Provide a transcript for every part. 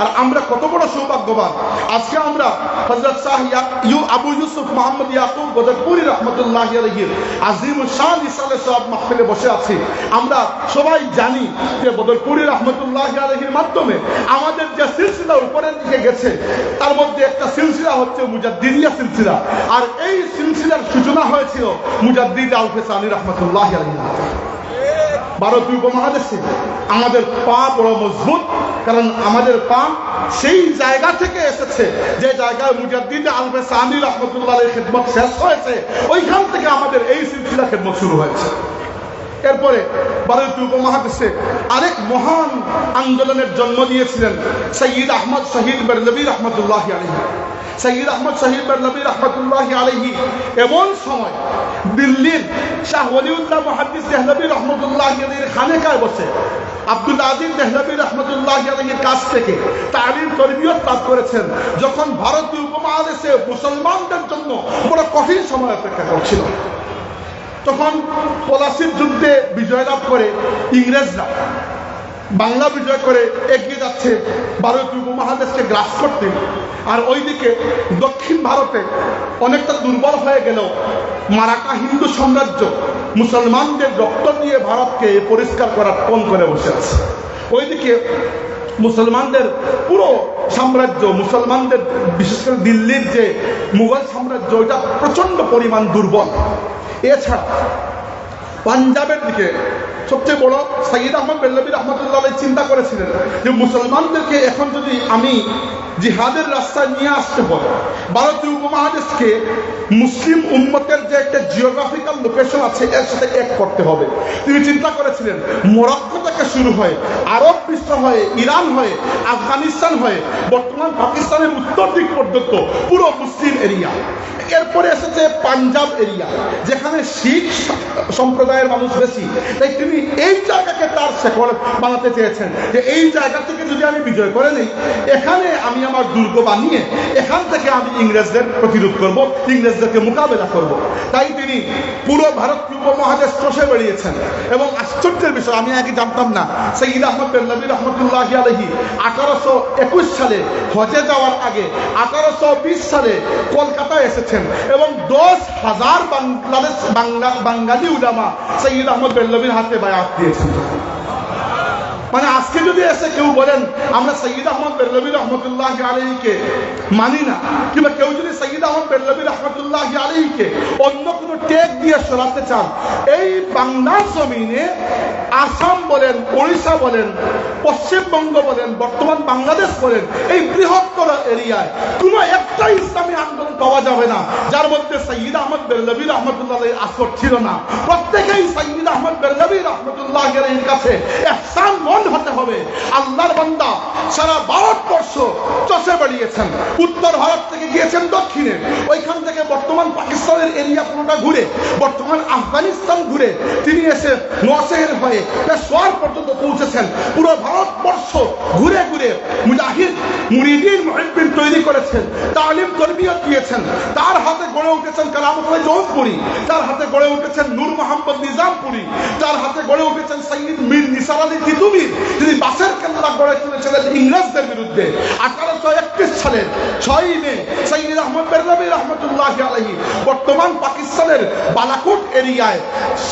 আর আমরা কত বড় সৌভাগ্যবান। আজকে আমরা হজরত শাহ ইউ আবু ইউসুফ মোহাম্মদ ইয়াকুব বদরপুরি রহমতুল্লাহ আলহির আজিম শাহ ইসালে সব মাহফিলে বসে আছি। আমরা সবাই জানি যে বদরপুরি রহমতুল্লাহ আলহির মাধ্যমে আমাদের যে সিলসিলা উপরের দিকে গেছে, তার মধ্যে একটা সিলসিলা হচ্ছে মুজাদ্দিদিয়া সিলসিলা। আর এই সিলসিলার সূচনা হয়েছিল মুজাদ্দিদ আল ফেসানি রহমতুল্লাহ আলহির ভারতীয় উপমহাদেশে আমাদের পা বড় মজবুত, কারণ আমাদের পা সেই জায়গা থেকে এসেছে। যে জায়গায় মুজাদ্দিদ আলবে সানি রহমতুল্লাহ খেদমত শেষ হয়েছে, ওইখান থেকে আমাদের এই সিলসিলা খেদমত শুরু হয়েছে। এরপরে ভারতীয় উপমহাদেশে আরেক মহান আন্দোলনের জন্ম দিয়েছিলেন সঈদ আহমদ শহীদ বেরলবী রহমতুল্লাহ আলহী সঈদ আহমদ শহীদ বেরলবী রহমতুল্লাহ আলহী এমন সময় দিল্লির শাহ ওলিউল্লাহ মহাদিস দেহলবী রহমতুল্লাহ আলহীর খানেকায় বসে আব্দুল আজিজ দেহলবী রহমতুল্লাহ আলহীর কাছ থেকে তালিম তরবিয়ত লাভ করেছেন। যখন ভারতীয় উপমহাদেশে মুসলমানদের জন্য বড় কঠিন সময় অপেক্ষা করছিল। তখন পলাশির যুদ্ধে বিজয় লাভ করে ইংরেজরা বাংলা বিজয় করে এগিয়ে যাচ্ছে ভারতীয় উপমহাদেশকে গ্রাস করতে। আর ওইদিকে দক্ষিণ ভারতে অনেকটা দুর্বল হয়ে গেল মারাঠা হিন্দু সাম্রাজ্য মুসলমানদের রক্ত দিয়ে ভারতকে পরিষ্কার করার পণ করে বসে আছে। ওইদিকে মুসলমানদের পুরো সাম্রাজ্য, মুসলমানদের বিশেষ করে দিল্লির যে মুঘল সাম্রাজ্য, ওইটা প্রচণ্ড পরিমাণ দুর্বল। এছাড়া পাঞ্জাবের দিকে সবচেয়ে বড় সাইদ আহমদ বেল্লবী রহমতুল্লাহ চিন্তা করেছিলেন যে মুসলমানদেরকে এখন যদি আমি জিহাদের রাস্তায় নিয়ে আসতে হয়, ভারতীয় উপমহাদেশকে মুসলিম উম্মতের যে একটা জিওগ্রাফিক্যাল লোকেশন আছে, এর সাথে এক করতে হবে। তিনি চিন্তা করেছিলেন মরক্কো থেকে শুরু হয়? আরব বিশ্ব হয়ে, ইরান হয়ে, আফগানিস্তান হয়ে, বর্তমান পাকিস্তানের উত্তর দিক পর্যন্ত পুরো মুসলিম এরিয়া। এরপরে এসেছে পাঞ্জাব এরিয়া, যেখানে শিখ সম্প্রদায়ের মানুষ বেশি। তাই তিনি এই জায়গাকে তার শেকড় বানাতে চেয়েছেন যে এই জায়গা থেকে যদি আমি বিজয় করে নিই, এখানে আমি আমার দুর্গ বানিয়ে এখান থেকে আমি ইংরেজদের প্রতিরোধ করব, ইংরেজদেরকে মোকাবেলা করব। তাই তিনি পুরো ভারত উপমহাদেশ চষে বেরিয়েছেন এবং আশ্চর্যের বিষয়, আমি আগে জানতাম না সঈদ আহমদ বেল্লাবী রহমতুল্লাহ আলহী আঠারোশো একুশ সালে হজে যাওয়ার আগে আঠারোশো বিশ সালে কলকাতায় এসেছেন। এবং দশ হাজার বাংলাদেশ বাঙালি উলামা সৈয়দ আহমদ বেল্লবীর হাতে বায়াত দিয়েছে মানে আজকে যদি এসে কেউ বলেন, আমরা সৈয়দ আহমদ বেল্লবী রহমতুল্লাহ আলহীকে মানি না, কিংবা কেউ যদি সৈয়দ আহমদ বেল্লবী রহমতুল্লাহ কোনো টেক দিয়ে সরাতে চান। এই বাংলার জমিনে আসাম বলেন, ওড়িশা বলেন, পশ্চিমবঙ্গ বলেন, বর্তমান বাংলাদেশ বলেন, এই বৃহত্তর এরিয়ায় কোনো একটা ইসলামী আন্দোলন পাওয়া যাবে না। যার মধ্যে সঈদ আহমদ বেল্লবী রহমতুল্লাহ আসর ছিল না। প্রত্যেকেই সঈদ আহমদ বেল্লবী রহমতুল্লাহ এর কাছে এহসান মন হতে হবে। আল্লাহর বান্দা সারা ভারতবর্ষ চষে বেরিয়েছেন উত্তর ভারত থেকে গিয়েছেন দক্ষিণে। ওইখান থেকে বর্তমান পাকিস্তানের এরিয়া পুরোটা ঘুরে, বর্তমান আফগানিস্তান ঘুরে তিনি এসে নোয়াশের হয়ে পেশোয়ার পর্যন্ত পৌঁছেছেন। পুরো ভারতবর্ষ ঘুরে ঘুরে মুজাহিদ মুরিদিন মহিবিন তৈরি করেছেন, তালিম তরবিয়ত দিয়েছেন, তার হাতে গড়ে উঠেছেন কালামতুল্লাহ জৌনপুরি, তার হাতে গড়ে উঠেছেন নূর মোহাম্মদ নিজামপুরি, তার হাতে গড়ে উঠেছেন সৈয়দ মীর নিসার আলী তিতুমির তিনি বাসের কেন্দ্রা গড়ে তুলেছিলেন ইংরেজদের বিরুদ্ধে। আঠারোশো একত্রিশ সালের ছয়ই মে সৈয়দ আহমদ বেরলবী রহমতুল্লাহ আলহী বর্তমান পাকিস্তানের বালাকোট এরিয়ায়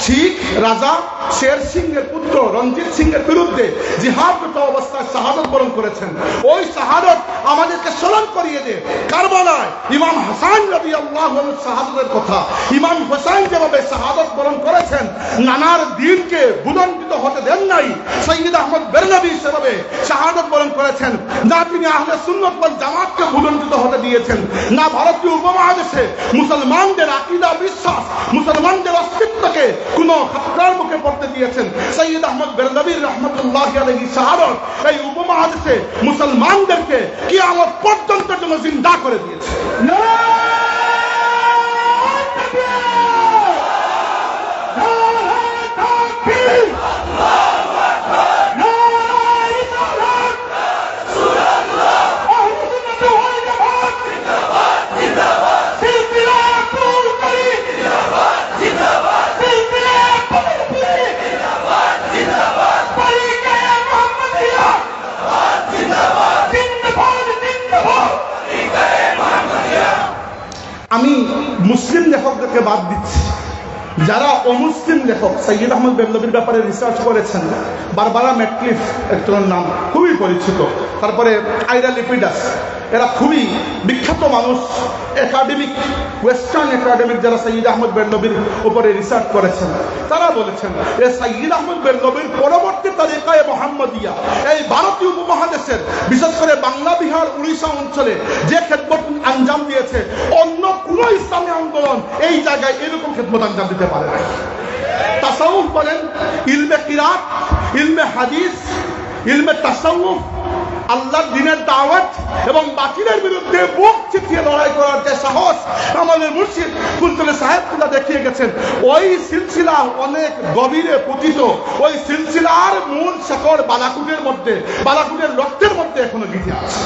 শিখ রাজা শের সিং এর পুত্র রঞ্জিত সিং এর বিরুদ্ধে জিহাদরত অবস্থায় শাহাদত বরণ করেছেন। ওই শাহাদত আমাদেরকে স্মরণ করিয়ে দে। কারবালায় ইমাম হাসান রবি আল্লাহ শাহাদতের কথা। ইমাম হোসাইন যেভাবে শাহাদত বরণ করেছেন, নানার দিনকে ভুলন্ডিত হতে দেন নাই। সৈয়দ আহমদ বেরনবী সেভাবে শাহাদত বরণ করেছেন। না তিনি আহলে সুন্নত ওয়াল জামাতকে ভুলন্ডিত হতে দিয়েছেন, না ভারতীয় উপমহাদেশে মুসলমানদের আকিদা বিশ্বাস, মুসলমানদের অস্তিত্বকে কোনো খাতরার মুখে পড়তে দিয়েছেন। সৈয়দ আহমদ বেরনবীর রহমতুল্লাহ আলহী শাহাদত এই উপমহাদেশে মুসলমানদেরকে কি আমার পর্যন্ত জন্য জিন্দা করে দিয়েছে জিন্দাবাদ লেখককে বাদ দিচ্ছি। যারা অমুসলিম লেখক সৈয়দ আহমদ বেল্লবীর ব্যাপারে রিসার্চ করেছেন, বারবারা ম্যাটক্লিফ একজনের নাম খুবই পরিচিত। তারপরে আইরা লিপিডাস, এরা খুবই বিখ্যাত মানুষ একাডেমিক ওয়েস্টার্ন একাডেমিক যারা সৈয়দ আহমদ বেল্লবীর উপরে রিসার্চ করেছেন। তারা বলেছেন যে সৈয়দ আহমদ বেল্লবীর পরবর্তী তালিকায় মোহাম্মদিয়া, এই ভারতীয় উপমহাদেশের, বিশেষ করে বাংলা, বিহার, উড়িষ্যা অঞ্চলে যে খেদমত আঞ্জাম দিয়েছে কোনো আন্দোলন, এই জায়গায় এরকম খেদমত আঞ্জাম দিতে পারে না তাসাউফ বলেন, ইলমে কিরাত, ইলমে হাদিস, ইলমে তাসাউফ, আল্লাহর দিনের দাওয়াত এবং বাতিলের বিরুদ্ধে বুক চিতিয়ে লড়াই করার যে সাহস আমাদের মুর্শিদ কুলতলে সাহেব খুদা দেখিয়ে গেছেন, ওই সিলসিলা অনেক গভীরে পতিত, ওই সিলসিলার মূল শেকড় বালাকুটের মধ্যে, বালাকুটের রক্তের মধ্যে এখনও গীতে আছে।